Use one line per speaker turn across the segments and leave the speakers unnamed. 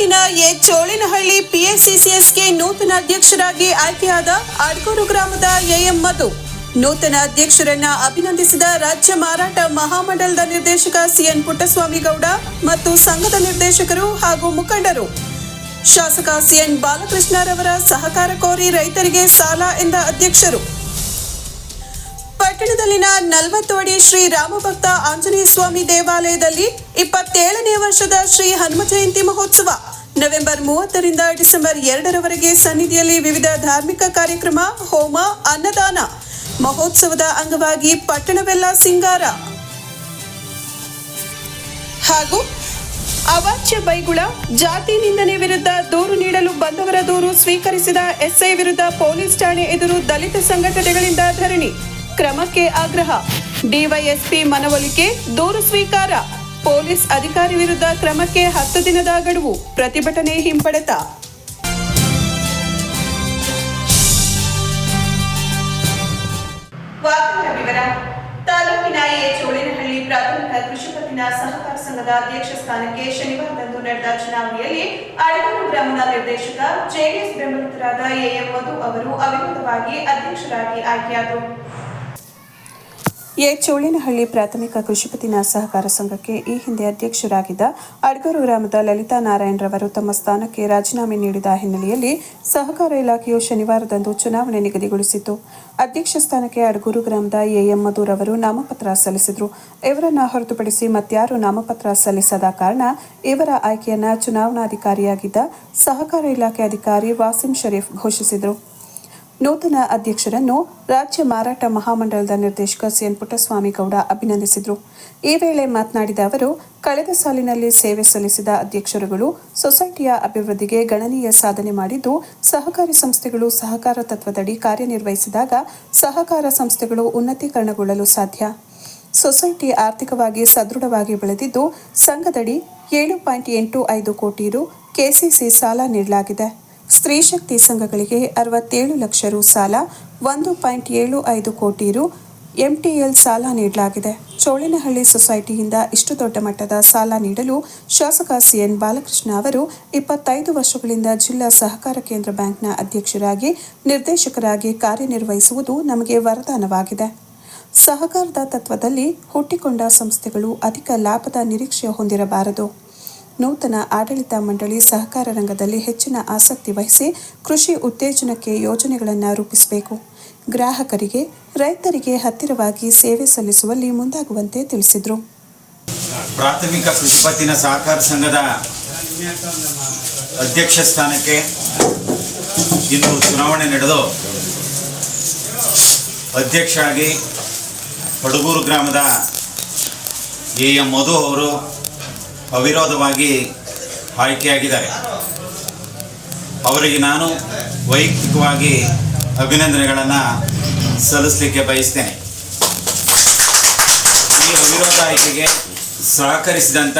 ತಾಲೂಕಿನ ಎ ಚೋಳಿನಹಳ್ಳಿ ಪಿಎಸ್ಸಿಸಿಎಸ್ಗೆ ನೂತನ ಅಧ್ಯಕ್ಷರಾಗಿ ಆಯ್ಕೆಯಾದ ಅಡ್ಗೂರು ಗ್ರಾಮದ ಎಎಂ ಮಧು. ನೂತನ ಅಧ್ಯಕ್ಷರನ್ನ ಅಭಿನಂದಿಸಿದ ರಾಜ್ಯ ಮಾರಾಟ ಮಹಾಮಂಡಲದ ನಿರ್ದೇಶಕ ಸಿಎನ್ ಪುಟ್ಟಸ್ವಾಮಿ ಗೌಡ ಮತ್ತು ಸಂಘದ ನಿರ್ದೇಶಕರು ಹಾಗೂ ಮುಖಂಡರು. ಶಾಸಕ ಸಿಎನ್ ಬಾಲಕೃಷ್ಣರವರ ಸಹಕಾರ ಕೋರಿ ರೈತರಿಗೆ ಸಾಲ ಎಂದ ಅಧ್ಯಕ್ಷರು. ಪಟ್ಟಣದಲ್ಲಿನ ನಲವತ್ತು ಅಡಿ ಶ್ರೀ ರಾಮಭಕ್ತ ಆಂಜನೇಯ ಸ್ವಾಮಿ ದೇವಾಲಯದಲ್ಲಿ ಇಪ್ಪತ್ತೇಳನೇ ವರ್ಷದ ಶ್ರೀ ಹನುಮ ಜಯಂತಿ ಮಹೋತ್ಸವ ನವೆಂಬರ್ ಮೂವತ್ತರಿಂದ ಡಿಸೆಂಬರ್ ಎರಡರವರೆಗೆ ಸನ್ನಿಧಿಯಲ್ಲಿ ವಿವಿಧ ಧಾರ್ಮಿಕ ಕಾರ್ಯಕ್ರಮ, ಹೋಮ, ಅನ್ನದಾನ, ಮಹೋತ್ಸವದ ಅಂಗವಾಗಿ ಪಟ್ಟಣವೆಲ್ಲ ಸಿಂಗಾರ. ಹಾಗೂ ಅವಾಚ್ಯ ಬೈಗುಳ, ಜಾತಿ ನಿಂದನೆ ವಿರುದ್ಧ ದೂರು ನೀಡಲು ಬಂದವರ ದೂರು ಸ್ವೀಕರಿಸಿದ ಎಸ್ಐ ವಿರುದ್ಧ ಪೊಲೀಸ್ ಠಾಣೆ ಎದುರು ದಲಿತ ಸಂಘಟನೆಗಳಿಂದ ಧರಣಿ. ಕ್ರಮಕ್ಕೆ ಆಗ್ರಹ. ಡಿವೈಎಸ್ಪಿ ಮನವೊಲಿಕೆ, ದೂರು ಸ್ವೀಕಾರ. ಪೊಲೀಸ್ ಅಧಿಕಾರಿ ವಿರುದ್ಧ ಕ್ರಮಕ್ಕೆ ಹತ್ತು ದಿನದ ಗಡುವು ಪ್ರತಿಭಟನೆ ಹಿಂಪಡೆತ. ತಾಲೂಕಿನ ಚೋಳಿನಹಳ್ಳಿ ಪ್ರಾಥಮಿಕ ಕೃಷಿ ಪತ್ತಿನ ಸಹಕಾರ ಸಂಘದ ಅಧ್ಯಕ್ಷ ಸ್ಥಾನಕ್ಕೆ ಶನಿವಾರದಂದು ನಡೆದ ಚುನಾವಣೆಯಲ್ಲಿ ಅಡಗೂರು ಗ್ರಾಮದ ನಿರ್ದೇಶಕ ಜೆಡಿಎಸ್ ಬೆಂಬಲಿತರಾದ ಎಎಂ ಮಧು ಅವರು ಅವಿರೋಧವಾಗಿ ಅಧ್ಯಕ್ಷರಾಗಿ ಆಯ್ಕೆಯಾದರು. ಎ ಚೋಳಿನಹಳ್ಳಿ ಪ್ರಾಥಮಿಕ ಕೃಷಿಪತಿನ ಸಹಕಾರ ಸಂಘಕ್ಕೆ ಈ ಹಿಂದೆ ಅಧ್ಯಕ್ಷರಾಗಿದ್ದ ಅಡ್ಗರು ಗ್ರಾಮದ ಲಲಿತಾ ನಾರಾಯಣರವರು ತಮ್ಮ ಸ್ಥಾನಕ್ಕೆ ರಾಜೀನಾಮೆ ನೀಡಿದ ಹಿನ್ನೆಲೆಯಲ್ಲಿ ಸಹಕಾರ ಇಲಾಖೆಯು ಶನಿವಾರದಂದು ಚುನಾವಣೆ ನಿಗದಿಗೊಳಿಸಿತು ಅಧ್ಯಕ್ಷ ಸ್ಥಾನಕ್ಕೆ ಅಡ್ಗೂರು ಗ್ರಾಮದ ಎಎಂ ಅವರು ನಾಮಪತ್ರ ಸಲ್ಲಿಸಿದರು. ಇವರನ್ನು ಹೊರತುಪಡಿಸಿ ಮತ್ಯಾರು ನಾಮಪತ್ರ ಸಲ್ಲಿಸದ ಕಾರಣ ಇವರ ಆಯ್ಕೆಯನ್ನು ಚುನಾವಣಾಧಿಕಾರಿಯಾಗಿದ್ದ ಸಹಕಾರ ಇಲಾಖೆ ಅಧಿಕಾರಿ ವಾಸಿಂ ಶರೀಫ್ ಘೋಷಿಸಿದರು. ನೂತನ ಅಧ್ಯಕ್ಷರನ್ನು ರಾಜ್ಯ ಮಾರಾಟ ಮಹಾಮಂಡಲದ ನಿರ್ದೇಶಕ ಸಿಎನ್ ಪುಟ್ಟಸ್ವಾಮಿ ಗೌಡ ಅಭಿನಂದಿಸಿದರು. ಈ ವೇಳೆ ಮಾತನಾಡಿದ ಅವರು, ಕಳೆದ ಸಾಲಿನಲ್ಲಿ ಸೇವೆ ಸಲ್ಲಿಸಿದ ಅಧ್ಯಕ್ಷರುಗಳು ಸೊಸೈಟಿಯ ಅಭಿವೃದ್ಧಿಗೆ ಗಣನೀಯ ಸಾಧನೆ ಮಾಡಿದ್ದು, ಸಹಕಾರಿ ಸಂಸ್ಥೆಗಳು ಸಹಕಾರ ತತ್ವದಡಿ ಕಾರ್ಯನಿರ್ವಹಿಸಿದಾಗ ಸಹಕಾರ ಸಂಸ್ಥೆಗಳು ಉನ್ನತೀಕರಣಗೊಳ್ಳಲು ಸಾಧ್ಯ. ಸೊಸೈಟಿ ಆರ್ಥಿಕವಾಗಿ ಸದೃಢವಾಗಿ ಬೆಳೆದಿದ್ದು, ಸಂಘದಡಿ ಏಳು ಪಾಯಿಂಟ್ ಎಂಟು ಐದು ಕೋಟಿ ರು ಕೆಸಿಸಿ ಸಾಲ ನೀಡಲಾಗಿದೆ. ಸ್ತ್ರೀ ಶಕ್ತಿ ಸಂಘಗಳಿಗೆ ಅರವತ್ತೇಳು ಲಕ್ಷ ರು ಸಾಲ, ಒಂದು ಪಾಯಿಂಟ್ ಏಳು ಐದು ಕೋಟಿ ರು ಎಂಟಿಎಲ್ ಸಾಲ ನೀಡಲಾಗಿದೆ. ಚೋಳಿನಹಳ್ಳಿ ಸೊಸೈಟಿಯಿಂದ ಇಷ್ಟು ದೊಡ್ಡ ಮಟ್ಟದ ಸಾಲ ನೀಡಲು ಶಾಸಕ ಸಿಎನ್ ಬಾಲಕೃಷ್ಣ ಅವರು ಇಪ್ಪತ್ತೈದು ವರ್ಷಗಳಿಂದ ಜಿಲ್ಲಾ ಸಹಕಾರ ಕೇಂದ್ರ ಬ್ಯಾಂಕ್ನ ಅಧ್ಯಕ್ಷರಾಗಿ, ನಿರ್ದೇಶಕರಾಗಿ ಕಾರ್ಯನಿರ್ವಹಿಸುವುದು ನಮಗೆ ವರದಾನವಾಗಿದೆ. ಸಹಕಾರದ ತತ್ವದಲ್ಲಿ ಹುಟ್ಟಿಕೊಂಡ ಸಂಸ್ಥೆಗಳು ಅಧಿಕ ಲಾಭದ ನಿರೀಕ್ಷೆ ಹೊಂದಿರಬಾರದು. ನೂತನ ಆಡಳಿತ ಮಂಡಳಿ ಸಹಕಾರ ರಂಗದಲ್ಲಿ ಹೆಚ್ಚಿನ ಆಸಕ್ತಿ ವಹಿಸಿ ಕೃಷಿ ಉತ್ತೇಜನಕ್ಕೆ ಯೋಜನೆಗಳನ್ನು ರೂಪಿಸಬೇಕು. ಗ್ರಾಹಕರಿಗೆ, ರೈತರಿಗೆ ಹತ್ತಿರವಾಗಿ ಸೇವೆ ಸಲ್ಲಿಸುವಲ್ಲಿ ಮುಂದಾಗುವಂತೆ ತಿಳಿಸಿದರು.
ಪ್ರಾಥಮಿಕ ಕೃಷಿ ಪತ್ತಿನ ಸಹಕಾರ ಸಂಘದ ಅಧ್ಯಕ್ಷ ಸ್ಥಾನಕ್ಕೆ ಇಂದು ಚುನಾವಣೆ ನಡೆದು ಅಧ್ಯಕ್ಷರಾಗಿ ಪಡಗೂರು ಗ್ರಾಮದ ಎ ಎಂ ಮಧು ಅವರು ಅವಿರೋಧವಾಗಿ ಆಯ್ಕೆಯಾಗಿದ್ದಾರೆ. ಅವರಿಗೆ ನಾನು ವೈಯಕ್ತಿಕವಾಗಿ ಅಭಿನಂದನೆಗಳನ್ನು ಸಲ್ಲಿಸಲಿಕ್ಕೆ ಬಯಸ್ತೇನೆ. ಈ ಅವಿರೋಧ ಆಯ್ಕೆಗೆ ಸಹಕರಿಸಿದಂಥ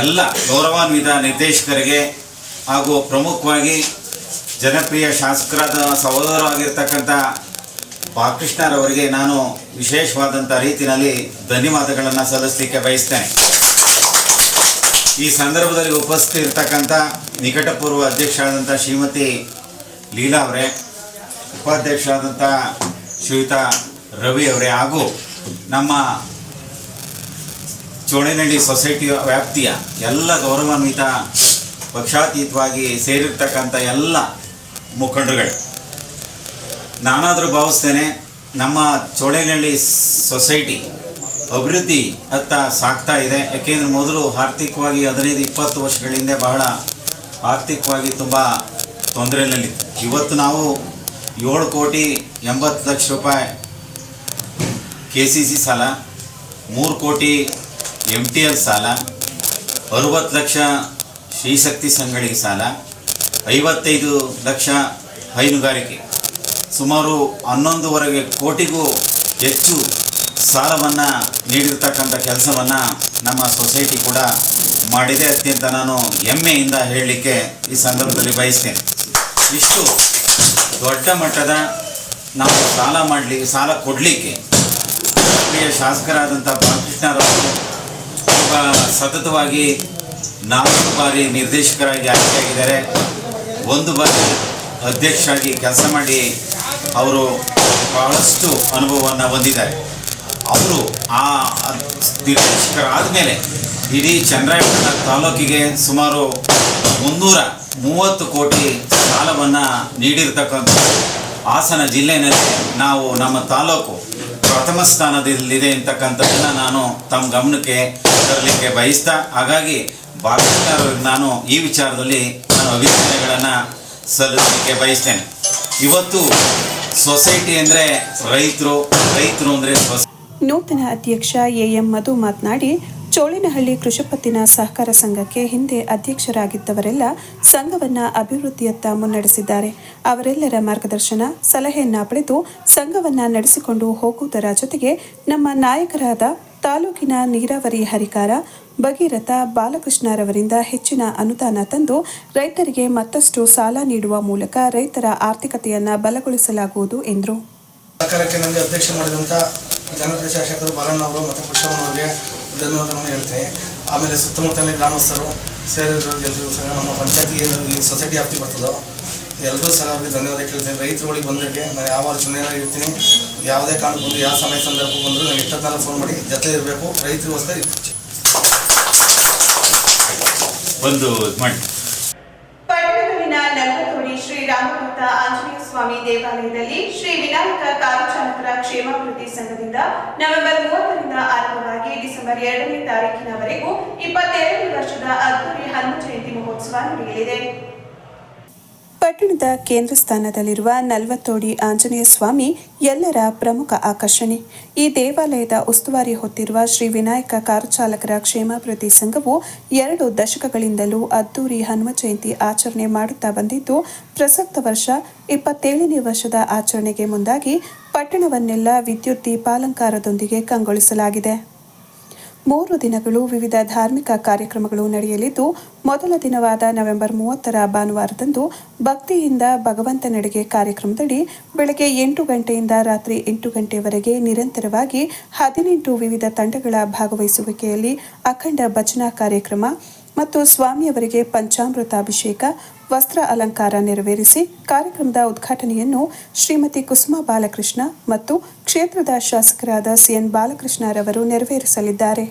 ಎಲ್ಲ ಗೌರವಾನ್ವಿತ ನಿರ್ದೇಶಕರಿಗೆ ಹಾಗೂ ಪ್ರಮುಖವಾಗಿ ಜನಪ್ರಿಯ ಶಾಸಕರಾದ ಸಹೋದರವಾಗಿರ್ತಕ್ಕಂಥ ಬಾಲಕೃಷ್ಣರವರಿಗೆ ನಾನು ವಿಶೇಷವಾದಂಥ ರೀತಿಯಲ್ಲಿ ಧನ್ಯವಾದಗಳನ್ನು ಸಲ್ಲಿಸಲಿಕ್ಕೆ ಬಯಸ್ತೇನೆ. ಈ ಸಂದರ್ಭದಲ್ಲಿ ಉಪಸ್ಥಿತ ಇರ್ತಕ್ಕಂಥ ನಿಕಟಪೂರ್ವ ಅಧ್ಯಕ್ಷರಾದಂಥ ಶ್ರೀಮತಿ ಲೀಲಾ ಅವರೇ, ಉಪಾಧ್ಯಕ್ಷರಾದಂಥ ಶ್ರೀಯುತ ರವಿ ಅವರೇ ಹಾಗೂ ನಮ್ಮ ಚೋಳೆನಹಳ್ಳಿ ಸೊಸೈಟಿಯ ವ್ಯಾಪ್ತಿಯ ಎಲ್ಲ ಗೌರವಾನ್ವಿತ, ಪಕ್ಷಾತೀತವಾಗಿ ಸೇರಿರ್ತಕ್ಕಂಥ ಎಲ್ಲ ಮುಖಂಡರುಗಳು. ನಾನಾದರೂ ಭಾವಿಸ್ತೇನೆ ನಮ್ಮ ಚೋಳೆನಹಳ್ಳಿ ಸೊಸೈಟಿ ಅಭಿವೃದ್ಧಿ ಅತ್ತ ಸಾಗ್ತಾ ಇದೆ. ಯಾಕೆಂದರೆ ಮೊದಲು ಆರ್ಥಿಕವಾಗಿ ಹದಿನೈದು, ಇಪ್ಪತ್ತು ವರ್ಷಗಳ ಹಿಂದೆ ಬಹಳ ಆರ್ಥಿಕವಾಗಿ ತುಂಬ ತೊಂದರೆಯಲ್ಲಿ ಇವತ್ತು ನಾವು ಏಳು ಕೋಟಿ ಎಂಬತ್ತು ಲಕ್ಷ ರೂಪಾಯಿ ಕೆ ಸಿ ಸಿ ಸಾಲ, ಮೂರು ಕೋಟಿ ಎಂ ಟಿ ಎಲ್ ಸಾಲ, ಅರುವತ್ತು ಲಕ್ಷ ಶ್ರೀಶಕ್ತಿ ಸಂಘಗಳಿಗೆ ಸಾಲ, ಐವತ್ತೈದು ಲಕ್ಷ ಹೈನುಗಾರಿಕೆ. ಸುಮಾರು ಹನ್ನೊಂದುವರೆಗೆ ಕೋಟಿಗೂ ಹೆಚ್ಚು ಸಾಲವನ್ನು ನೀಡಿರ್ತಕ್ಕಂಥ ಕೆಲಸವನ್ನು ನಮ್ಮ ಸೊಸೈಟಿ ಕೂಡ ಮಾಡಿದೆ. ಅತ್ಯಂತ ನಾನು ಹೆಮ್ಮೆಯಿಂದ ಹೇಳಲಿಕ್ಕೆ ಈ ಸಂದರ್ಭದಲ್ಲಿ ಬಯಸ್ತೇನೆ. ಇಷ್ಟು ದೊಡ್ಡ ಮಟ್ಟದ ನಾವು ಸಾಲ ಮಾಡಲಿಕ್ಕೆ ಸಾಲ ಕೊಡಲಿಕ್ಕೆ ಪ್ರಿಯ ಶಾಸಕರಾದಂಥ ಬಾಲಕೃಷ್ಣರವರು ತುಂಬ ಸತತವಾಗಿ ನಾಲ್ಕು ಬಾರಿ ನಿರ್ದೇಶಕರಾಗಿ ಆಯ್ಕೆಯಾಗಿದ್ದಾರೆ ಒಂದು ಬಾರಿ ಅಧ್ಯಕ್ಷರಾಗಿ ಕೆಲಸ ಮಾಡಿ ಅವರು ಬಹಳಷ್ಟು ಅನುಭವವನ್ನು ಹೊಂದಿದ್ದಾರೆ. ಅವರು ಆ ನಿರ್ದೇಶಕರಾದ ಮೇಲೆ ಇಡೀ ಚಂದ್ರಾಯಪಟ್ಟಣ ತಾಲೂಕಿಗೆ ಸುಮಾರು ಮುನ್ನೂರ ಮೂವತ್ತು ಕೋಟಿ ಸಾಲವನ್ನು ನೀಡಿರ್ತಕ್ಕಂಥ ಹಾಸನ ಜಿಲ್ಲೆಯಲ್ಲಿ ನಾವು ನಮ್ಮ ತಾಲೂಕು ಪ್ರಥಮ ಸ್ಥಾನದಲ್ಲಿದೆ ಅಂತಕ್ಕಂಥದ್ದನ್ನ ನಾನು ತಮ್ಮ ಗಮನಕ್ಕೆ ತರಲಿಕ್ಕೆ ಬಯಸ್ತಾ, ಹಾಗಾಗಿ ಬಾಲಕೃಷ್ಣರವ್ರಿಗೆ ನಾನು ಈ ವಿಚಾರದಲ್ಲಿ ನಾನು ಅಭಿಪ್ರಾಯಗಳನ್ನು ಸಲ್ಲಿಸಲಿಕ್ಕೆ ಬಯಸ್ತೇನೆ. ಇವತ್ತು ಸೊಸೈಟಿ ಅಂದರೆ ರೈತರು ರೈತರು ಅಂದರೆ ಸೊಸೈಟಿ.
ನೂತನ ಅಧ್ಯಕ್ಷ ಎಎಂ ಮಧು ಮಾತನಾಡಿ, ಚೋಳಿನಹಳ್ಳಿ ಕೃಷಿಪತ್ತಿನ ಸಹಕಾರ ಸಂಘಕ್ಕೆ ಹಿಂದೆ ಅಧ್ಯಕ್ಷರಾಗಿದ್ದವರೆಲ್ಲ ಸಂಘವನ್ನ ಅಭಿವೃದ್ಧಿಯತ್ತ ಮುನ್ನಡೆಸಿದ್ದಾರೆ. ಅವರೆಲ್ಲರ ಮಾರ್ಗದರ್ಶನ, ಸಲಹೆಯನ್ನ ಪಡೆದು ಸಂಘವನ್ನ ನಡೆಸಿಕೊಂಡು ಹೋಗುವುದರ ಜೊತೆಗೆ ನಮ್ಮ ನಾಯಕರಾದ ತಾಲೂಕಿನ ನೀರಾವರಿ ಹರಿಕಾರ ಭಗೀರಥ ಬಾಲಕೃಷ್ಣರವರಿಂದ ಹೆಚ್ಚಿನ ಅನುದಾನ ತಂದು ರೈತರಿಗೆ ಮತ್ತಷ್ಟು ಸಾಲ ನೀಡುವ ಮೂಲಕ ರೈತರ ಆರ್ಥಿಕತೆಯನ್ನ ಬಲಗೊಳಿಸಲಾಗುವುದು ಎಂದರು.
ಜನಪ್ರಿಯ ಶಾಸಕರು ಬಾಲಣ್ಣ ಅವರು ಮತ್ತು ಪುಷ್ಪಮ್ಮ ಅವರಿಗೆ ಧನ್ಯವಾದಗಳನ್ನು ಹೇಳ್ತೀನಿ. ಆಮೇಲೆ ಸುತ್ತಮುತ್ತಲಿನ ಗ್ರಾಮಸ್ಥರು ಸೇರಿದ್ರು ಎಲ್ಲರಿಗೂ ಸಹ ನಮ್ಮ ಪಂಚಾಯತಿ ಏನು ಈ ಸೊಸೈಟಿ ವ್ಯಾಪ್ತಿ ಬರ್ತದೋ ಎಲ್ಲರೂ ಸಹ ಅವ್ರಿಗೆ ಧನ್ಯವಾದ ಕೇಳ್ತೀನಿ. ರೈತರುಗಳಿಗೆ ಬಂದಕ್ಕೆ ನಾನು ಯಾವ ಚುನಾವಣೆ ಇರ್ತೀನಿ ಯಾವುದೇ ಕಾರಣಕ್ಕೆ ಬಂದು ಯಾವ ಸಮಯ ಸಂದರ್ಭ ಬಂದರೂ ನಾನು ಎಷ್ಟೊತ್ತನ ಫೋನ್ ಮಾಡಿ ಜೊತೆ ಇರಬೇಕು ರೈತರಿಗೋಸ್ಕರ ಇರ್ತೀನಿ.
ಒಂದು ಇದು ಮಾಡಿ.
ಪಟ್ಟಣದಲ್ಲಿನ ನಲ್ವತ್ತೋಡಿ ಶ್ರೀ ರಾಮಭಕ್ತ ಆಂಜನೇಯ ಸ್ವಾಮಿ ದೇವಾಲಯದಲ್ಲಿ ಶ್ರೀ ತಾಲೂಕು ಕಾರು ಚಾಲಕರ ಕ್ಷೇಮಾಭಿವೃದ್ಧಿ ಸಂಘದಿಂದ ನವೆಂಬರ್ ಮೂವತ್ತರಿಂದ ಆರಂಭವಾಗಿ ಡಿಸೆಂಬರ್ ಎರಡನೇ ತಾರೀಕಿನವರೆಗೂ ಇಪ್ಪತ್ತೆರಡನೇ ವರ್ಷದ ಅದ್ದೂರಿ ಹನುಮ ಜಯಂತಿ ಮಹೋತ್ಸವ ನಡೆಯಲಿದೆ. ಪಟ್ಟಣದ ಕೇಂದ್ರ ಸ್ಥಾನದಲ್ಲಿರುವ ನಲ್ವತ್ತೋಡಿ ಆಂಜನೇಯ ಸ್ವಾಮಿ ಎಲ್ಲರ ಪ್ರಮುಖ ಆಕರ್ಷಣೆ. ಈ ದೇವಾಲಯದ ಉಸ್ತುವಾರಿ ಹೊತ್ತಿರುವ ಶ್ರೀ ವಿನಾಯಕ ಕಾರು ಚಾಲಕರ ಕ್ಷೇಮಾಭಿವೃದ್ಧಿ ಸಂಘವು ಎರಡು ದಶಕಗಳಿಂದಲೂ ಅದ್ದೂರಿ ಹನುಮ ಜಯಂತಿ ಆಚರಣೆ ಮಾಡುತ್ತಾ ಬಂದಿದ್ದು, ಪ್ರಸಕ್ತ ವರ್ಷ ಇಪ್ಪತ್ತೇಳನೇ ವರ್ಷದ ಆಚರಣೆಗೆ ಮುಂದಾಗಿ ಪಟ್ಟಣವನ್ನೆಲ್ಲ ವಿದ್ಯುತ್ ದೀಪಾಲಂಕಾರದೊಂದಿಗೆ ಕಂಗೊಳಿಸಲಾಗಿದೆ. ಮೂರು ದಿನಗಳು ವಿವಿಧ ಧಾರ್ಮಿಕ ಕಾರ್ಯಕ್ರಮಗಳು ನಡೆಯಲಿದ್ದು, ಮೊದಲ ದಿನವಾದ ನವೆಂಬರ್ ಮೂವತ್ತರ ಭಾನುವಾರದಂದು ಭಕ್ತಿಯಿಂದ ಭಗವಂತನೆಡೆಗೆ ಕಾರ್ಯಕ್ರಮದಡಿ ಬೆಳಗ್ಗೆ ಎಂಟು ಗಂಟೆಯಿಂದ ರಾತ್ರಿ ಎಂಟು ಗಂಟೆವರೆಗೆ ನಿರಂತರವಾಗಿ ಹದಿನೆಂಟು ವಿವಿಧ ತಂಡಗಳ ಭಾಗವಹಿಸುವಿಕೆಯಲ್ಲಿ ಅಖಂಡ ಭಜನಾ ಕಾರ್ಯಕ್ರಮ ಮತ್ತು ಸ್ವಾಮಿಯವರಿಗೆ ಪಂಚಾಮೃತಾಭಿಷೇಕ ವಸ್ತ್ರ ಅಲಂಕಾರ ನೆರವೇರಿಸಿ ಕಾರ್ಯಕ್ರಮದ ಉದ್ಘಾಟನೆಯನ್ನು ಶ್ರೀಮತಿ ಕುಸುಮಾ ಬಾಲಕೃಷ್ಣ ಮತ್ತು ಕ್ಷೇತ್ರದ ಶಾಸಕರಾದ ಸಿಎನ್ ಬಾಲಕೃಷ್ಣರವರು ನೆರವೇರಿಸಲಿದ್ದಾರೆ.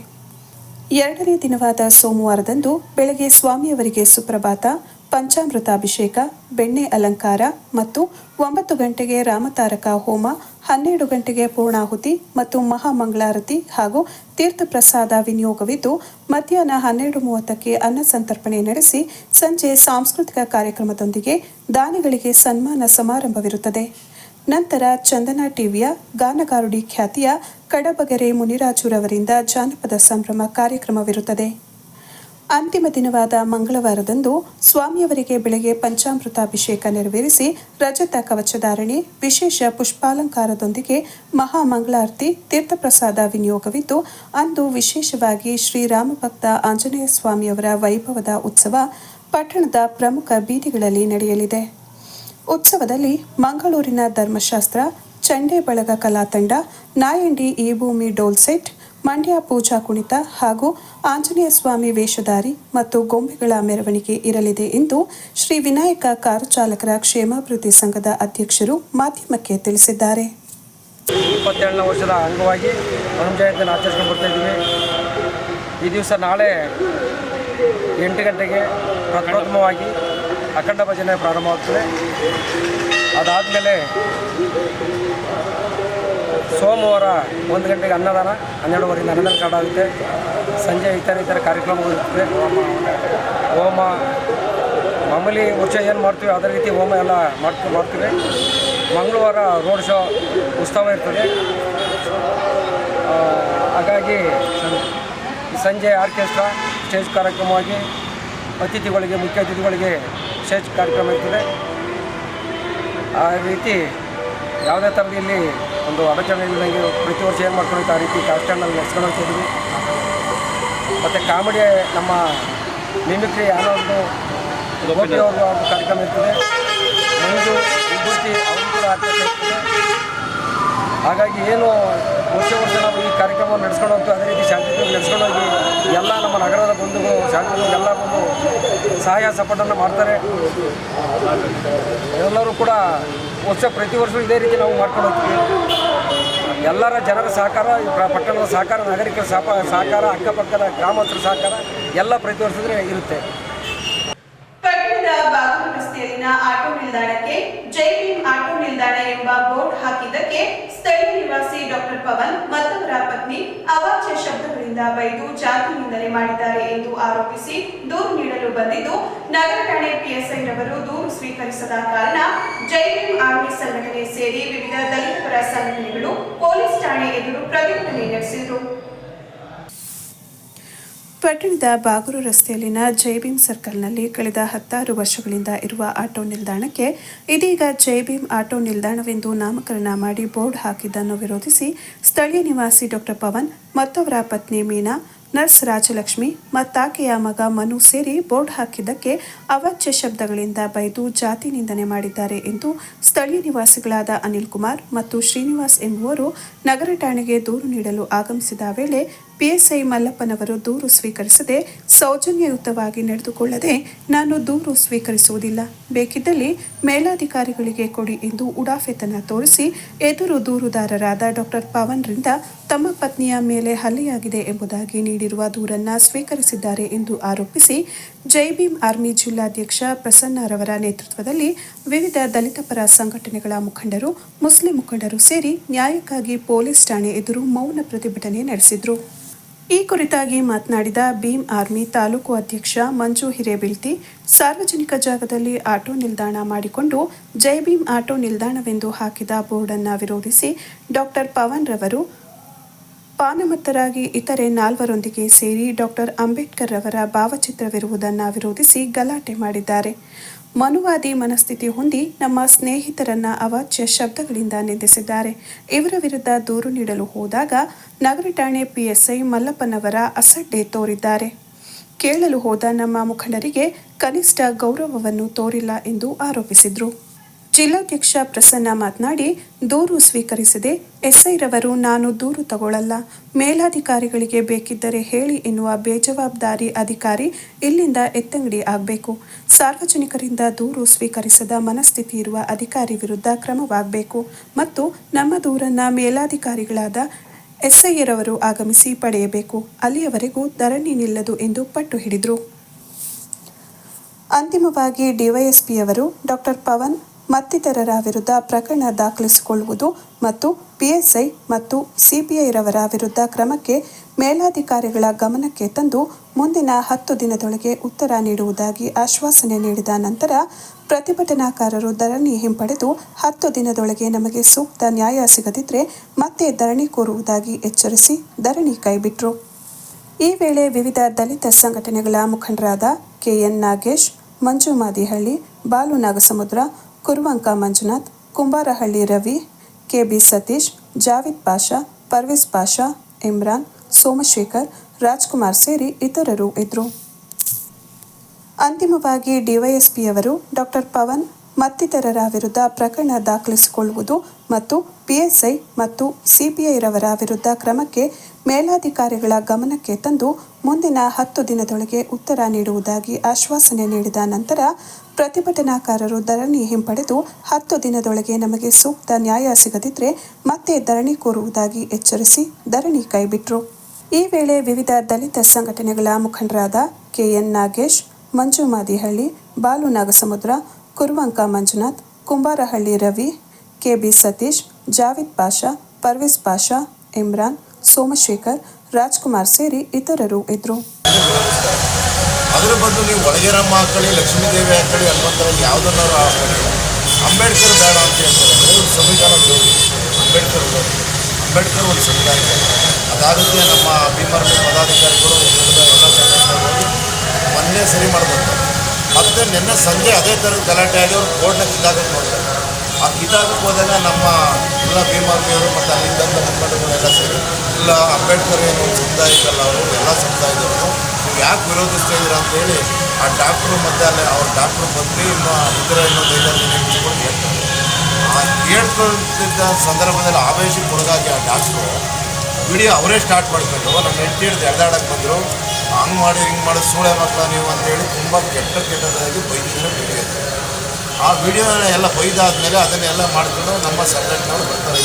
ಎರಡನೇ ದಿನವಾದ ಸೋಮವಾರದಂದು ಬೆಳಗ್ಗೆ ಸ್ವಾಮಿಯವರಿಗೆ ಸುಪ್ರಭಾತ ಪಂಚಾಮೃತಾಭಿಷೇಕ, ಬೆಣ್ಣೆ ಅಲಂಕಾರ ಮತ್ತು ಒಂಬತ್ತು ಗಂಟೆಗೆ ರಾಮತಾರಕ ಹೋಮ, ಹನ್ನೆರಡು ಗಂಟೆಗೆ ಪೂರ್ಣಾಹುತಿ ಮತ್ತು ಮಹಾಮಂಗಳಾರತಿ ಹಾಗೂ ತೀರ್ಥ ಪ್ರಸಾದ ವಿನಿಯೋಗವಿದ್ದು, ಮಧ್ಯಾಹ್ನ ಹನ್ನೆರಡು ಮೂವತ್ತಕ್ಕೆ ಅನ್ನ ಸಂತರ್ಪಣೆ ನಡೆಸಿ, ಸಂಜೆ ಸಾಂಸ್ಕೃತಿಕ ಕಾರ್ಯಕ್ರಮದೊಂದಿಗೆ ದಾನಿಗಳಿಗೆ ಸನ್ಮಾನ ಸಮಾರಂಭವಿರುತ್ತದೆ. ನಂತರ ಚಂದನ ಟಿವಿಯ ಗಾನಗಾರುಡಿ ಖ್ಯಾತಿಯ ಕಡಬಗೆರೆ ಮುನಿರಾಜುರವರಿಂದ ಜಾನಪದ ಸಂಭ್ರಮ ಕಾರ್ಯಕ್ರಮವಿರುತ್ತದೆ. ಅಂತಿಮ ದಿನವಾದ ಮಂಗಳವಾರದಂದು ಸ್ವಾಮಿಯವರಿಗೆ ಬೆಳಗ್ಗೆ ಪಂಚಾಮೃತಾಭಿಷೇಕ ನೆರವೇರಿಸಿ ರಜತ ಕವಚಧಾರಣೆ, ವಿಶೇಷ ಪುಷ್ಪಾಲಂಕಾರದೊಂದಿಗೆ ಮಹಾಮಂಗಳಾರತಿ, ತೀರ್ಥಪ್ರಸಾದ ವಿನಿಯೋಗವಿದ್ದು, ಅಂದು ವಿಶೇಷವಾಗಿ ಶ್ರೀರಾಮಭಕ್ತ ಆಂಜನೇಯ ಸ್ವಾಮಿಯವರ ವೈಭವದ ಉತ್ಸವ ಪಟ್ಟಣದ ಪ್ರಮುಖ ಬೀದಿಗಳಲ್ಲಿ ನಡೆಯಲಿದೆ. ಉತ್ಸವದಲ್ಲಿ ಮಂಗಳೂರಿನ ಧರ್ಮಶಾಸ್ತ್ರ ಚಂಡೆ ಬಳಗ ಕಲಾ ತಂಡ ನಾಯಂಡಿ ಈ ಭೂಮಿ ಡೋಲ್ ಸೆಟ್ ಮಂಡ್ಯ ಪೂಜಾ ಕುಣಿತ ಹಾಗೂ ಆಂಜನೇಯ ಸ್ವಾಮಿ ವೇಷಧಾರಿ ಮತ್ತು ಗೊಂಬೆಗಳ ಮೆರವಣಿಗೆ ಇರಲಿದೆ ಎಂದು ಶ್ರೀ ವಿನಾಯಕ ಕಾರು ಚಾಲಕರ ಕ್ಷೇಮಾಭಿವೃದ್ಧಿ ಸಂಘದ ಅಧ್ಯಕ್ಷರು ಮಾಧ್ಯಮಕ್ಕೆ ತಿಳಿಸಿದ್ದಾರೆ.
ಇಪ್ಪತ್ತೇಳನೇ ವರ್ಷದ ಅಂಗವಾಗಿ ಹನುಮ ಜಯಂತಿಯನ್ನು ಬರ್ತಾ ಇದ್ದೀವಿ. ಈ ದಿವಸ ನಾಳೆ ಎಂಟು ಗಂಟೆಗೆ ಪ್ರಥಮೋತ್ತಮವಾಗಿ ಅಖಂಡ ಭಜನೆ ಪ್ರಾರಂಭವಾಗ್ತದೆ. ಅದಾದಮೇಲೆ ಸೋಮವಾರ ಒಂದು ಗಂಟೆಗೆ ಅನ್ನದಾನ, ಹನ್ನೆರಡುವರೆಯಿಂದ ಅನ್ನದಾನ ಸ್ಟಾರ್ಟ್ ಆಗುತ್ತೆ. ಸಂಜೆ ಇತರ ಇತರ ಕಾರ್ಯಕ್ರಮಗಳು ಇರ್ತದೆ ಹೋಮ, ಮಾಮೂಲಿ ವರ್ಷ ಏನು ಮಾಡ್ತೀವಿ ಅದೇ ರೀತಿ ಹೋಮ ಎಲ್ಲ ಮಾಡ್ತೀವಿ ಮಾಡ್ತೀವಿ. ಮಂಗಳವಾರ ರೋಡ್ ಶೋ ಉತ್ಸವ ಇರ್ತದೆ. ಹಾಗಾಗಿ ಸಂಜೆ ಆರ್ಕೆಸ್ಟ್ರಾ ಸ್ಟೇಜ್ ಕಾರ್ಯಕ್ರಮವಾಗಿ ಅತಿಥಿಗಳಿಗೆ, ಮುಖ್ಯ ಅತಿಥಿಗಳಿಗೆ ಸ್ಟೇಜ್ ಕಾರ್ಯಕ್ರಮ ಇರ್ತದೆ. ಆ ರೀತಿ ಯಾವುದೇ ಥರದ ಇಲ್ಲಿ ಒಂದು ಅಡಚಣೆ ಇಲ್ಲದಂಗೆ ಪ್ರತಿ ವರ್ಷ ಏನು ಮಾಡ್ಕೊಂಡಿತ್ತು ಆ ರೀತಿ ಕಾಸ್ಟ್ಯಾಂಡಲ್ಲಿ ನಡೆಸ್ಕೊಂಡು ಹೋಗ್ತಿದ್ವಿ ಮತ್ತು ಕಾಮಿಡಿ ನಮ್ಮ ಮಿಮಿಕ್ರಿ ಯಾರೋ ಒಂದು ಗೋಪಿ ಅವ್ರದ್ದು ಒಂದು ಕಾರ್ಯಕ್ರಮ ಇರ್ತದೆ. ವಿಭೂತಿ ಅವರು ಕೂಡ ಆರ್ಥಿಕತೆ ಹಾಗಾಗಿ ಏನು ವರ್ಷ ವರ್ಷ ನಾವು ಈ ಕಾರ್ಯಕ್ರಮ ನಡೆಸ್ಕೊಂಡು ಹೋಗ್ತೀವಿ ಅದೇ ರೀತಿ ಶಾಂತಿಯುತವಾಗಿ ನಡೆಸ್ಕೊಂಡು ಹೋಗಿ ಎಲ್ಲ ನಮ್ಮ ನಗರದ ಬಂಧುಗಳು ಶಾಂತಿಯುತ ಎಲ್ಲ ಬಂದು ಸಹಾಯ ಸಪೋರ್ಟನ್ನು ಮಾಡ್ತಾರೆ. ಎಲ್ಲರೂ ಕೂಡ ವರ್ಷ ಪ್ರತಿ ವರ್ಷ ಇದೇ ರೀತಿ ನಾವು ಮಾಡ್ಕೊಂಡು ಹೋಗ್ತೀವಿ. ಎಲ್ಲರ ಜನರ ಸಹಕಾರ ಪಟ್ಟಣದ ಸಹಕಾರ, ನಾಗರಿಕರ ಸಹ ಸಹಕಾರ, ಅಕ್ಕಪಕ್ಕದ ಗ್ರಾಮಸ್ಥರ ಸಹಕಾರ ಎಲ್ಲ ಪ್ರತಿ ವರ್ಷದ್ರೆ ಇರುತ್ತೆ.
ಬಾಗೂರು ಆಟೋ ನಿಲ್ದಾಣಕ್ಕೆ ಜೈ ಭೀಮ್ ಆಟೋ ನಿಲ್ದಾಣ ಎಂಬ ಬೋರ್ಡ್ ಹಾಕಿದ್ದಕ್ಕೆ ಸ್ಥಳೀಯ ನಿವಾಸಿ ಡಾಕ್ಟರ್ ಪವನ್ ಮತ್ತವರ ಪತ್ನಿ ಅವಾಚ್ಯ ಶಬ್ದಗಳಿಂದ ಬೈದು ಜಾತಿ ನಿಂದನೆ ಮಾಡಿದ್ದಾರೆ ಎಂದು ಆರೋಪಿಸಿ ದೂರು ನೀಡಲು ಬಂದಿದ್ದು, ನಗರ ಠಾಣೆ ಪಿಎಸ್ಐ ರವರು ದೂರು ಸ್ವೀಕರಿಸದ ಕಾರಣ ಜೈ ಭೀಮ್ ಆರ್ಮಿ ಸಂಘಟನೆ ಸೇರಿ ವಿವಿಧ ದಲಿತ ಪರ ಸಂಘಟನೆಗಳು ಪೊಲೀಸ್ ಠಾಣೆ ಎದುರು ಪ್ರತಿಭಟನೆ ನಡೆಸಿದರು. ಪಟ್ಟಣದ ಬಾಗೂರು ರಸ್ತೆಯಲ್ಲಿನ ಜೈಭೀಮ್ ಸರ್ಕಲ್ನಲ್ಲಿ ಕಳೆದ ಹತ್ತಾರು ವರ್ಷಗಳಿಂದ ಇರುವ ಆಟೋ ನಿಲ್ದಾಣಕ್ಕೆ ಇದೀಗ ಜೈಭೀಮ್ ಆಟೋ ನಿಲ್ದಾಣವೆಂದು ನಾಮಕರಣ ಮಾಡಿ ಬೋರ್ಡ್ ಹಾಕಿದ್ದನ್ನು ವಿರೋಧಿಸಿ ಸ್ಥಳೀಯ ನಿವಾಸಿ ಡಾಕ್ಟರ್ ಪವನ್, ಮತ್ತವರ ಪತ್ನಿ ಮೀನಾ, ನರ್ಸ್ ರಾಜಲಕ್ಷ್ಮಿ ಮತ್ತಾಕೆಯ ಮಗ ಮನು ಸೇರಿ ಬೋರ್ಡ್ ಹಾಕಿದ್ದಕ್ಕೆ ಅವಾಚ್ಯ ಶಬ್ದಗಳಿಂದ ಬೈದು ಜಾತಿ ನಿಂದನೆ ಮಾಡಿದ್ದಾರೆ ಎಂದು ಸ್ಥಳೀಯ ನಿವಾಸಿಗಳಾದ ಅನಿಲ್ ಕುಮಾರ್ ಮತ್ತು ಶ್ರೀನಿವಾಸ್ ಎಂಬುವರು ನಗರ ಠಾಣೆಗೆ ದೂರು ನೀಡಲು ಆಗಮಿಸಿದ ವೇಳೆ ಪಿಎಸ್ಐ ಮಲ್ಲಪ್ಪನವರು ದೂರು ಸ್ವೀಕರಿಸದೆ ಸೌಜನ್ಯಯುತವಾಗಿ ನಡೆದುಕೊಳ್ಳದೆ ನಾನು ದೂರು ಸ್ವೀಕರಿಸುವುದಿಲ್ಲ. ಬೇಕಿದ್ದಲ್ಲಿ ಮೇಲಾಧಿಕಾರಿಗಳಿಗೆ ಕೊಡಿ ಎಂದು ಉಡಾಫೆತನ ತೋರಿಸಿ ಎದುರು ದೂರುದಾರರಾದ ಡಾಕ್ಟರ್ ಪವನ್ರಿಂದ ತಮ್ಮ ಪತ್ನಿಯ ಮೇಲೆ ಹಲ್ಲೆಯಾಗಿದೆ ಎಂಬುದಾಗಿ ನೀಡಿರುವ ದೂರನ್ನ ಸ್ವೀಕರಿಸಿದ್ದಾರೆ ಎಂದು ಆರೋಪಿಸಿ ಜೈ ಭೀಮ್ ಆರ್ಮಿ ಜಿಲ್ಲಾಧ್ಯಕ್ಷ ಪ್ರಸನ್ನರವರ ನೇತೃತ್ವದಲ್ಲಿ ವಿವಿಧ ದಲಿತ ಪರ ಸಂಘಟನೆಗಳ ಮುಖಂಡರು, ಮುಸ್ಲಿಂ ಮುಖಂಡರು ಸೇರಿ ನ್ಯಾಯಕ್ಕಾಗಿ ಪೊಲೀಸ್ ಠಾಣೆ ಎದುರು ಮೌನ ಪ್ರತಿಭಟನೆ ನಡೆಸಿದ್ರು. ಈ ಕುರಿತಾಗಿ ಮಾತನಾಡಿದ ಭೀಮ್ ಆರ್ಮಿ ತಾಲೂಕು ಅಧ್ಯಕ್ಷ ಮಂಜು ಹಿರೇಬಿಲ್ತಿ, ಸಾರ್ವಜನಿಕ ಜಾಗದಲ್ಲಿ ಆಟೋ ನಿಲ್ದಾಣ ಮಾಡಿಕೊಂಡು ಜೈ ಭೀಮ್ ಆಟೋ ನಿಲ್ದಾಣವೆಂದು ಹಾಕಿದ ಬೋರ್ಡನ್ನು ವಿರೋಧಿಸಿ ಡಾಕ್ಟರ್ ಪವನ್ ರವರು ಪಾನಮತ್ತರಾಗಿ ಇತರೆ ನಾಲ್ವರೊಂದಿಗೆ ಸೇರಿ ಡಾಕ್ಟರ್ ಅಂಬೇಡ್ಕರ್ ರವರ ಭಾವಚಿತ್ರವಿರುವುದನ್ನು ವಿರೋಧಿಸಿ ಗಲಾಟೆ ಮಾಡಿದ್ದಾರೆ. ಮನುವಾದಿ ಮನಸ್ಥಿತಿ ಹೊಂದಿ ನಮ್ಮ ಸ್ನೇಹಿತರನ್ನ ಅವಾಚ್ಯ ಶಬ್ದಗಳಿಂದ ನಿಂದಿಸಿದ್ದಾರೆ. ಇವರ ವಿರುದ್ಧ ದೂರು ನೀಡಲು ಹೋದಾಗ ನಗರ ಠಾಣೆ ಪಿಎಸ್ಐ ಮಲ್ಲಪ್ಪನವರ ಅಸಡ್ಡೆ ತೋರಿದ್ದಾರೆ. ಕೇಳಲು ಹೋದ ನಮ್ಮ ಮುಖಂಡರಿಗೆ ಕನಿಷ್ಠ ಗೌರವವನ್ನು ತೋರಿಲ್ಲ ಎಂದು ಆರೋಪಿಸಿದರು. ಜಿಲ್ಲಾಧ್ಯಕ್ಷ ಪ್ರಸನ್ನ ಮಾತನಾಡಿ, ದೂರು ಸ್ವೀಕರಿಸದೆ ಎಸ್ಐ ರವರು ನಾನು ದೂರು ತಗೊಳ್ಳಲ್ಲ. ಮೇಲಾಧಿಕಾರಿಗಳಿಗೆ ಬೇಕಿದ್ದರೆ ಹೇಳಿ ಎನ್ನುವ ಬೇಜವಾಬ್ದಾರಿ ಅಧಿಕಾರಿ ಇಲ್ಲಿಂದ ಎತ್ತಂಗಡಿ ಆಗಬೇಕು. ಸಾರ್ವಜನಿಕರಿಂದ ದೂರು ಸ್ವೀಕರಿಸದ ಮನಸ್ಥಿತಿ ಇರುವ ಅಧಿಕಾರಿ ವಿರುದ್ಧ ಕ್ರಮವಾಗಬೇಕು ಮತ್ತು ನಮ್ಮ ದೂರನ್ನ ಮೇಲಾಧಿಕಾರಿಗಳಾದ ಎಸ್ಐರವರು ಆಗಮಿಸಿ ಪಡೆಯಬೇಕು. ಅಲ್ಲಿಯವರೆಗೂ ಧರಣಿ ನಿಲ್ಲದು ಎಂದು ಪಟ್ಟು ಹಿಡಿದರು. ಅಂತಿಮವಾಗಿ ಡಿವೈಎಸ್ಪಿಯವರು ಡಾಕ್ಟರ್ ಪವನ್ ಮತ್ತಿತರರ ವಿರುದ್ಧ ಪ್ರಕರಣ ದಾಖಲಿಸಿಕೊಳ್ಳುವುದು ಮತ್ತು ಪಿಎಸ್ಐ ಮತ್ತು ಸಿಬಿಐರವರ ವಿರುದ್ಧ ಕ್ರಮಕ್ಕೆ ಮೇಲಾಧಿಕಾರಿಗಳ ಗಮನಕ್ಕೆ ತಂದು ಮುಂದಿನ ಹತ್ತು ದಿನದೊಳಗೆ ಉತ್ತರ ನೀಡುವುದಾಗಿ ಆಶ್ವಾಸನೆ ನೀಡಿದ ನಂತರ ಪ್ರತಿಭಟನಾಕಾರರು ಧರಣಿ ಹಿಂಪಡೆದು ಹತ್ತು ದಿನದೊಳಗೆ ನಮಗೆ ಸೂಕ್ತ ನ್ಯಾಯ ಸಿಗದಿದ್ದರೆ ಮತ್ತೆ ಧರಣಿ ಕೋರುವುದಾಗಿ ಎಚ್ಚರಿಸಿ ಧರಣಿ ಕೈಬಿಟ್ರು. ಈ ವೇಳೆ ವಿವಿಧ ದಲಿತ ಸಂಘಟನೆಗಳ ಮುಖಂಡರಾದ KN Nagesh, Manju Madihalli, Balu Nagasamudra Kuruvanka Manjunath, Kumbarahalli Ravi K B Satish, Javid Pasha, Parvez Pasha, Imran, Somashekar, Rajkumar ಸೇರಿ ಇತರರು ಇದ್ದರು ಅಂತಿಮವಾಗಿ ಡಿವೈಎಸ್ಪಿಯವರು ಡಾಕ್ಟರ್ ಪವನ್ ಮತ್ತಿತರರ ವಿರುದ್ಧ ಪ್ರಕರಣ ದಾಖಲಿಸಿಕೊಳ್ಳುವುದು ಮತ್ತು ಪಿಎಸ್ಐ ಮತ್ತು ಸಿಬಿಐರವರ ವಿರುದ್ಧ ಕ್ರಮಕ್ಕೆ ಮೇಲಾಧಿಕಾರಿಗಳ ಗಮನಕ್ಕೆ ತಂದು ಮುಂದಿನ ಹತ್ತು ದಿನದೊಳಗೆ ಉತ್ತರ ನೀಡುವುದಾಗಿ ಆಶ್ವಾಸನೆ ನೀಡಿದ ನಂತರ ಪ್ರತಿಭಟನಾಕಾರರು ಧರಣಿ ಹಿಂಪಡೆದು ಹತ್ತು ದಿನದೊಳಗೆ ನಮಗೆ ಸೂಕ್ತ ನ್ಯಾಯ ಸಿಗದಿದ್ದರೆ ಮತ್ತೆ ಧರಣಿ ಕೋರುವುದಾಗಿ ಎಚ್ಚರಿಸಿ ಧರಣಿ ಕೈಬಿಟ್ರು. ಈ ವೇಳೆ ವಿವಿಧ ದಲಿತ ಸಂಘಟನೆಗಳ ಮುಖಂಡರಾದ ಕೆಎನ್ ನಾಗೇಶ್, ಮಂಜು ಮಾದಿಹಳ್ಳಿ, ಬಾಲು ನಾಗಸಮುದ್ರ, ಕುರುವಂಕ ಮಂಜುನಾಥ್, ಕುಂಬಾರಹಳ್ಳಿ ರವಿ ಕೆಬಿ ಸತೀಶ್ ಜಾವಿದ್ ಪಾಷಾ ಪರ್ವೇಸ್ ಪಾಷಾ, ಇಮ್ರಾನ್, ಸೋಮಶೇಖರ್, ರಾಜ್ಕುಮಾರ್ ಸೇರಿ ಇತರರು ಇದ್ರು.
ಅದರ ಬದಲು ನೀವು ಒಳಗೆರಮ್ಮ ಹಾಕೊಳ್ಳಿ ಲಕ್ಷ್ಮೀದೇವಿ ಹಾಕೊಳ್ಳಿ ಹನುಮಂತರಲ್ಲಿ ಯಾವುದನ್ನಾರು ಹಾಕೊಳ್ಳಿ ಅಂಬೇಡ್ಕರ್ ಬೇಡ ಅಂತ ಹೇಳ್ತಾರೆ. ಒಂದು ಸಂವಿಧಾನ ವಿರೋಧಿ ಅಂಬೇಡ್ಕರ್ ಅಂಬೇಡ್ಕರ್ ಒಂದು ಸಂವಿಧಾನ ಅದಾಗುತ್ತೆ ನಮ್ಮ ಭೀಮರ್ಮಿ ಪದಾಧಿಕಾರಿಗಳು ಹೋಗಿ ಮೊನ್ನೆ ಸರಿ ಮಾಡ್ಬೋದು ಮತ್ತೆ ನಿನ್ನೆ ಸಂಜೆ ಅದೇ ಥರದ ಗಲಾಟೆ ಆಗಿ ಅವ್ರು ಕೋರ್ಟ್ನ ಕಿತ್ತಾಕಕ್ಕೆ ನೋಡ್ತಾರೆ. ಆ ಕಿತಾಬಕ್ಕೆ ಹೋದಾಗ ನಮ್ಮ ಎಲ್ಲ ಭೀಮಾರ್ಮಿಯವರು ಮತ್ತು ಅಲ್ಲಿದ್ದಂಥ ಮುಖಂಡರುಗಳೆಲ್ಲ ಸೇರಿ ಇಲ್ಲ ಅಂಬೇಡ್ಕರ್ ಏನು ಸಮುದಾಯದಲ್ಲ ಅವರು ಎಲ್ಲ ಸಮುದಾಯದವರು, ನೀವು ಯಾಕೆ ವಿರೋಧಿಸ್ತಾ ಇದ್ದೀರಾ ಅಂತೇಳಿ ಆ ಡಾಕ್ಟ್ರು ಮತ್ತು ಅಲ್ಲಿ ಅವ್ರ ಡಾಕ್ಟ್ರು ಬಂದು ನಿಮ್ಮ ಇತರ ಇನ್ನೊಂದು ಐದಾರು ಜನ ಇಟ್ಕೊಂಡು ಹೇಳ್ತಾರೆ. ಹೇಳ್ಕೊಳ್ತಿದ್ದ ಸಂದರ್ಭದಲ್ಲಿ ಆವೇಶಕ್ಕೆ ಒಳಗಾಗಿ ಆ ಡಾಕ್ಟ್ರು ವಿಡಿಯೋ ಅವರೇ ಸ್ಟಾರ್ಟ್ ಮಾಡಿಕೊಂಡು ನಮ್ಮ ಹೆಂಡತಿ ಹಿಡ್ದು ಎಳ್ದಾಡಕ್ಕೆ ಬಂದರು. ಹಂಗೆ ಮಾಡಿ ಹಿಂಗೆ ಮಾಡಿ ಸೂಳೆ ಮಕ್ಕಳ ನೀವು ಅಂತೇಳಿ ತುಂಬ ಕೆಟ್ಟ ಕೆಟ್ಟದಾಗಿ ಬೈದಿದ್ದಾರೆ ವಿಡಿಯೋ ಆ ವಿಡಿಯೋ ಎಲ್ಲ ಬೈದಾದ್ಮೇಲೆ ಅದನ್ನೆಲ್ಲ ಮಾಡಿಕೊಂಡು ನಮ್ಮ ಸಂಘಟನೆಯವರು ಬರ್ತಾರೆ.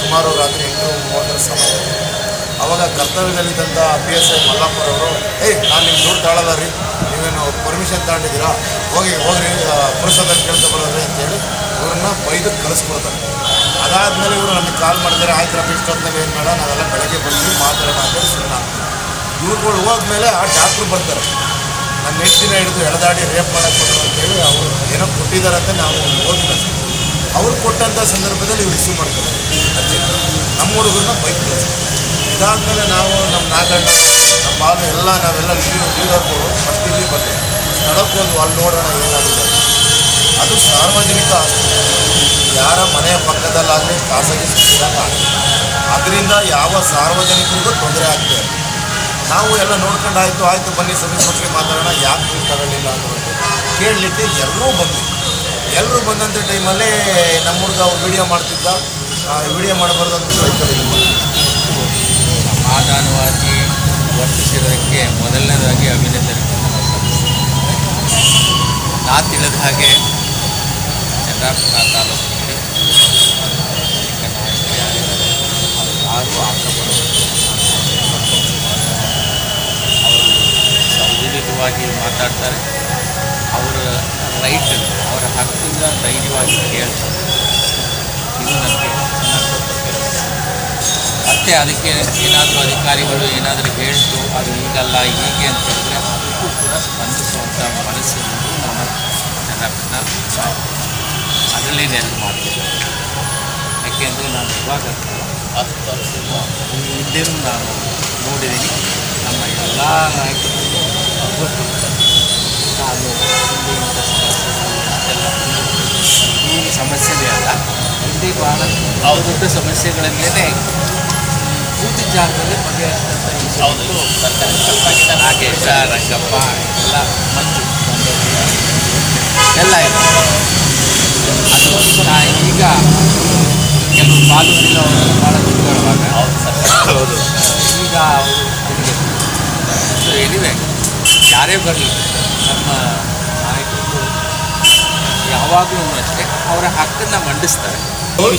ಸುಮಾರು ರಾತ್ರಿ ಎಂಟು ಮೂವತ್ತರ ಸಮಯ. ಅವಾಗ ಕರ್ತವ್ಯದಲ್ಲಿದ್ದಂಥ ಪಿ ಎಸ್ ಐ ಮಲ್ಲಾಪುರವರು, ಏಯ್, ನಾನು ನಿಮ್ಗೆ ದೂರ ತಾಳಲ್ಲ ರೀ. ನೀವೇನು ಪರ್ಮಿಷನ್ ತಗೊಂಡಿದ್ದೀರಾ? ಹೋಗಿ, ಹೋಗ್ರಿ ಪುರುಷದಲ್ಲಿ ಕೆಲಸ ಬರೋದ್ರಿ ಅಂತೇಳಿ ಇವ್ರನ್ನ ಬೈದು ಕಳಿಸ್ಕೊಡ್ತಾರೆ. ಅದಾದಮೇಲೆ ಇವರು ನಮಗೆ ಕಾಲ್ ಮಾಡಿದರೆ ಆಯ್ತು ಇಷ್ಟೊತ್ತಿನಲ್ಲಿ ಏನು ಮಾಡೋಣ ನಾವೆಲ್ಲ ಬೆಳಗ್ಗೆ ಬಂದು ಮಾತಾಡೋಣ ಅಂತೇಳಿ ಸುಮ್ಮನೆ ಇವ್ರುಗಳು ಹೋದ್ಮೇಲೆ ಆ ಡಾಕ್ಟ್ರು ಬರ್ತಾರೆ. ನನ್ನ ಹೆಂಡ್ತಿನ ಹಿಡಿದು ಎಳೆದಾಡಿ ರೇಪ್ ಮಾಡಕ್ಕೆ ಕೊಟ್ಟರು ಅಂತೇಳಿ ಅವರು ಏನೋ ಕೊಟ್ಟಿದ್ದಾರೆ ಅಂತ ನಾವು ಓದಿಲ್ಲ ಅವ್ರು ಕೊಟ್ಟಂಥ ಸಂದರ್ಭದಲ್ಲಿ ಇವ್ರು ಇಶ್ಯೂ ಮಾಡ್ತಾರೆ. ಅರ್ಜಿ ನಮ್ಮ ಹುಡುಗರನ್ನ ಬೈಕ್ ಇದಾದಮೇಲೆ ನಾವು ನಮ್ಮ ನಾಗಣ್ಣ, ನಮ್ಮ ಬಾಲು ಎಲ್ಲ ನಾವೆಲ್ಲ ಲೀಡರ್ ಲೀಡರ್ಗಳು ಫಸ್ಟ್ ಇಲ್ಲಿ ಬಂದೆ ಸ್ಥಳಕ್ಕೆ ಒಂದು ಅಲ್ಲಿ ನೋಡೋಣ ಏನಾಗಿದೆ ಅದು ಸಾರ್ವಜನಿಕ ಯಾರ ಮನೆಯ ಪಕ್ಕದಲ್ಲಾಗಲಿ ಖಾಸಗಿ ಸಂಸ್ಥೆದಾಗ ಅದರಿಂದ ಯಾವ ಸಾರ್ವಜನಿಕರಿಗೂ ತೊಂದರೆ ಆಗ್ತದೆ ನಾವು ಎಲ್ಲ ನೋಡ್ಕೊಂಡು ಆಯಿತು ಆಯಿತು, ಬನ್ನಿ ಸಮೀಪಕ್ಕೆ ಮಾತಾಡೋಣ ಯಾಕೆ ನೀವು ತಗೊಳ್ಳಿಲ್ಲ ಅನ್ನೋದು ಕೇಳಲಿಕ್ಕೆ ಎಲ್ಲರೂ ಬಂದ್ವಿ ಎಲ್ಲರೂ ಬಂದಂಥ ಟೈಮಲ್ಲಿ ನಮ್ಮ ಹುಡುಗ ವಿಡಿಯೋ ಮಾಡ್ತಿದ್ದ ವಿಡಿಯೋ ಮಾಡಬಾರ್ದು ಅಂತ.
ಸಮಾಧಾನವಾಗಿ ವರ್ತಿಸಿರೋದಕ್ಕೆ ಮೊದಲನೇದಾಗಿ ಅಭಿನಂದನೆ. ನಾ ತಿಳಿದ ಹಾಗೆ ಚಂದ್ರಾಪುರ ತಾಲೂಕಿನಲ್ಲಿ ಯಾರು ಆಕ್ರಮಣ ಅವರು ಸಂವಿಧಾನಿಕವಾಗಿ ಮಾತಾಡ್ತಾರೆ. ಅವರ ರೈಟ್, ಅವರ ಹಕ್ಕಿಂದ ಧೈರ್ಯವಾಗಿ ಕೇಳ್ತಾರೆ. ಇದು ನನಗೆ. ಮತ್ತೆ ಅದಕ್ಕೆ ಏನಾದರೂ ಅಧಿಕಾರಿಗಳು ಏನಾದರೂ ಹೇಳ್ತು, ಅದು ಈಗಲ್ಲ, ಹೀಗೆ ಅಂತ ಹೇಳಿದ್ರೆ ಅದಕ್ಕೂ ಕೂಡ ಸ್ಪಂದಿಸುವಂಥ ಮನಸ್ಸು ಇರೋದು ನಮ್ಮ ಜನರನ್ನ ಅದರಲ್ಲಿ ನೆನಪು ಮಾಡ್ತೀನಿ. ಯಾಕೆಂದರೆ ನಾನು ಇವಾಗ ಹತ್ತು ವರ್ಷದ ಹಿಂದೆನೂ ನಾನು ನೋಡಿದ್ದೀನಿ. ನಮ್ಮ ಎಲ್ಲ ನಾಯಕರು ಹಿಂದೆ. ಇಷ್ಟೆಲ್ಲ ಈ ಸಮಸ್ಯೆನೇ ಅಲ್ಲ ಹಿಂದೆ ಭಾಳ ದೊಡ್ಡ ಸಮಸ್ಯೆಗಳಲ್ಲೇ ಕೂತಿ ಜಾಗದಲ್ಲಿ ಬಗೆಹರಿಸಿದಂಥ ನಾಗೇಶ ರಂಗಪ್ಪ ಎಲ್ಲ ಮಂಜು ಎಲ್ಲ ಇದೆ. ಅದಕ್ಕೋಸ್ಕರ ಈಗ ಕೆಲವು ಕಾಲೂರಿನ ಅವರು ಭಾಳ ಚಿಕ್ಕವಾಗ ಹೌದು ಈಗ ಅವರು ಎನಿವೆ ಯಾರೇ ಬರಲಿ ನಮ್ಮ ನಾಯಕರು ಯಾವಾಗಲೂ ಅಷ್ಟೇ ಅವರ ಹಕ್ಕನ್ನು ಮಂಡಿಸ್ತಾರೆ.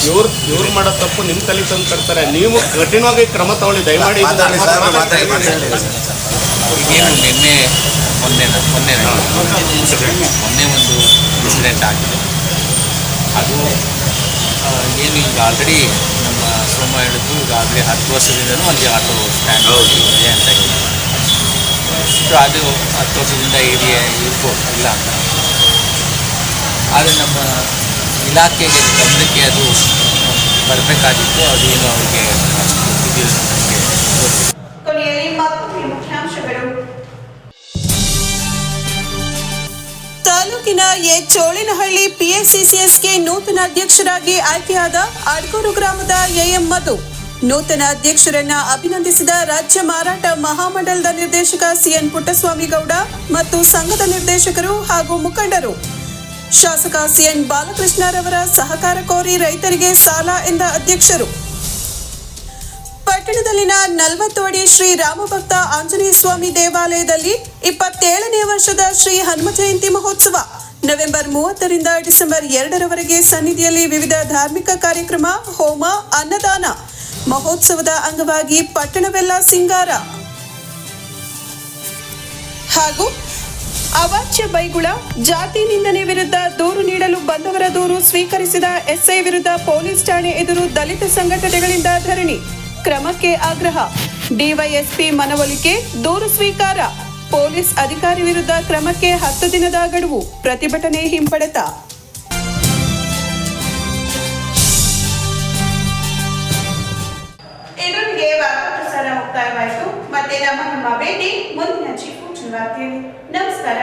ಇವ್ರು ಇವ್ರು ಮಾಡೋ ತಪ್ಪು ನಿಮ್ಮ ತಲೆ ತಂದು ಕರ್ತಾರೆ ನೀವು ಕಠಿಣವಾಗಿ ಕ್ರಮ ತಗೊಳ್ಳಿ ದಯಮಾಡಿ.
ಈಗೇನು ನಿನ್ನೆ ಮೊನ್ನೆ ಮೊನ್ನೆ ಮೊನ್ನೆ ಒಂದು ಇನ್ಸಿಡೆಂಟ್ ಆಗಿದೆ. ಅದು ಏನು ಈಗ ಆಲ್ರೆಡಿ ನಮ್ಮ ಸೋಮ ಹೇಳಿದ್ರು ಈಗ ಆಲ್ರೆಡಿ ಹತ್ತು ವರ್ಷದಿಂದನೂ ಅಲ್ಲಿ ಆಟೋ ಸ್ಟ್ಯಾಂಡ್ ಇದೆ ಅಂತ ಹೇಳಿ ಸೊ ಅದು ಹತ್ತು ವರ್ಷದಿಂದ ಇದೆಯೇ ಇರ್ಬೋದು ಇಲ್ಲ ಅಂತ ಆದರೆ ನಮ್ಮ ಇಲಾಖೆಗೆ ಗಮನಕ್ಕೆ ಅದು ಬರಬೇಕಾಗಿತ್ತು ಅದೇನು ಅವ್ರಿಗೆ
ತಾಲೂಕಿನ ಎ ಚೋಳಿನಹಳ್ಳಿ ಪಿಎಸ್ಸಿಸಿಎಸ್ಗೆ ನೂತನ ಅಧ್ಯಕ್ಷರಾಗಿ ಆಯ್ಕೆಯಾದ ಅಡ್ಗೂರು ಗ್ರಾಮದ ಎಎಂ ಮಧು. ನೂತನ ಅಧ್ಯಕ್ಷರನ್ನ ಅಭಿನಂದಿಸಿದ ರಾಜ್ಯ ಮಾರಾಟ ಮಹಾಮಂಡಲದ ನಿರ್ದೇಶಕ ಸಿಎನ್ ಪುಟ್ಟಸ್ವಾಮಿ ಗೌಡ ಮತ್ತು ಸಂಘದ ನಿರ್ದೇಶಕರು ಹಾಗೂ ಮುಖಂಡರು. ಶಾಸಕ ಸಿಎನ್ ಬಾಲಕೃಷ್ಣರವರ ಸಹಕಾರ ಕೋರಿ ರೈತರಿಗೆ ಸಾಲ ಎಂದ ಅಧ್ಯಕ್ಷರು. ಪಟ್ಟಣದಲ್ಲಿನ ನಲವತ್ತು ಅಡಿ ಶ್ರೀ ರಾಮಭಕ್ತ ಆಂಜನೇಯ ಸ್ವಾಮಿ ದೇವಾಲಯದಲ್ಲಿ ಇಪ್ಪತ್ತೇಳನೇ ವರ್ಷದ ಶ್ರೀ ಹನುಮ ಜಯಂತಿ ಮಹೋತ್ಸವ. ನವೆಂಬರ್ ಮೂವತ್ತರಿಂದ ಡಿಸೆಂಬರ್ ಎರಡರವರೆಗೆ ಸನ್ನಿಧಿಯಲ್ಲಿ ವಿವಿಧ ಧಾರ್ಮಿಕ ಕಾರ್ಯಕ್ರಮ, ಹೋಮ, ಅನ್ನದಾನ ಮಹೋತ್ಸವದ ಅಂಗವಾಗಿ ಪಟ್ಟಣವೆಲ್ಲ ಸಿಂಗಾರ. ಹಾಗೂ ಅವಾಚ್ಯ ಬೈಗುಳ, ಜಾತಿ ನಿಂದನೆ ವಿರುದ್ಧ ದೂರು ನೀಡಲು ಬಂದವರ ದೂರು ಸ್ವೀಕರಿಸಿದ ಎಸ್ಐ ವಿರುದ್ಧ ಪೊಲೀಸ್ ಠಾಣೆ ಎದುರು ದಲಿತ ಸಂಘಟನೆಗಳಿಂದ ಧರಣಿ. ಕ್ರಮಕ್ಕೆ ಆಗ್ರಹ. ಡಿವೈಎಸ್ಪಿ ಮನವೊಲಿಕೆ, ದೂರು ಸ್ವೀಕಾರ. ಪೊಲೀಸ್ ಅಧಿಕಾರಿ ವಿರುದ್ಧ ಕ್ರಮಕ್ಕೆ ಹತ್ತು ದಿನದ ಗಡುವು. ಪ್ರತಿಭಟನೆ ಹಿಂಪಡೆತ. ವಾರ್ತಾ ಪ್ರಸಾರ ಮುಕ್ತಾಯವಾಯಿತು ಮತ್ತೆ ನಮ್ಮ ನಮ್ಮ ಭೇಟಿ. ಮುಂದಿನ ಚಿಕ್ಕ ವಾರ್ತೆಯಲ್ಲಿ ನಮಸ್ಕಾರ.